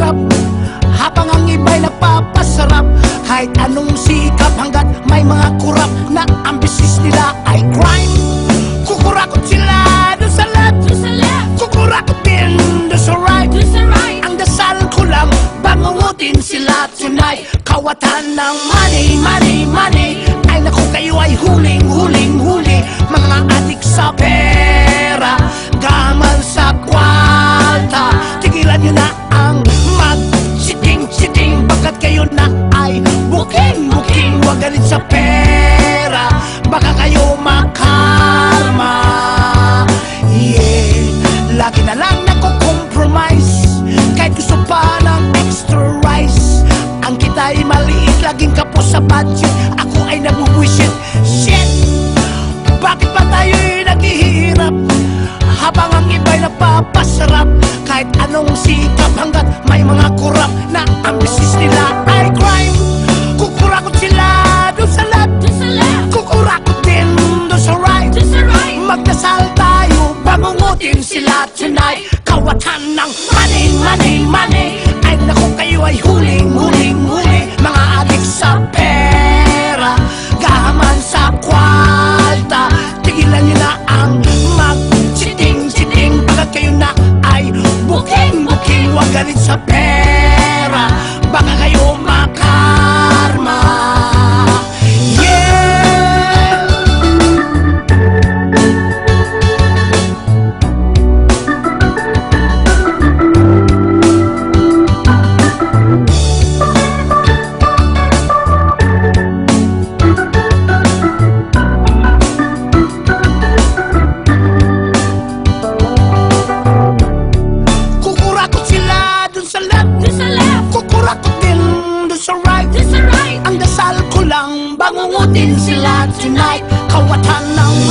naghihirap Habang ang iba'y nagpapasarap Kahit anong sikap hanggat may mga kurap Na ang nila ay crime. Kukurakot sila doon sa left Kukurakot din doon sa right. Ang dasal ko lang Bangungutin sila tonight. Kawatan ng money, money, money. Ay naku kayo ay huling, huling, huli. Mga adik sa pera Gamal sa kwalta. Tigilan nyo na nako-compromise Kahit gusto pa ng extra rice. Ang kita ay maliit, laging kapos sa budget. Ako ay nabubwisit Shit! Bakit ba tayo'y naghihirap? Habang ang iba'y napapasarap. Kahit anong sikap hanggat may mga kurap Na ang business nila ay crime. Kukurakot sila doon sa left, Kukurakot din doon sa right. Magdasal tayo, bangungutin sila tonight Kawatan ng money, money, money lang Bangungutin sila tonight. Kawatan ng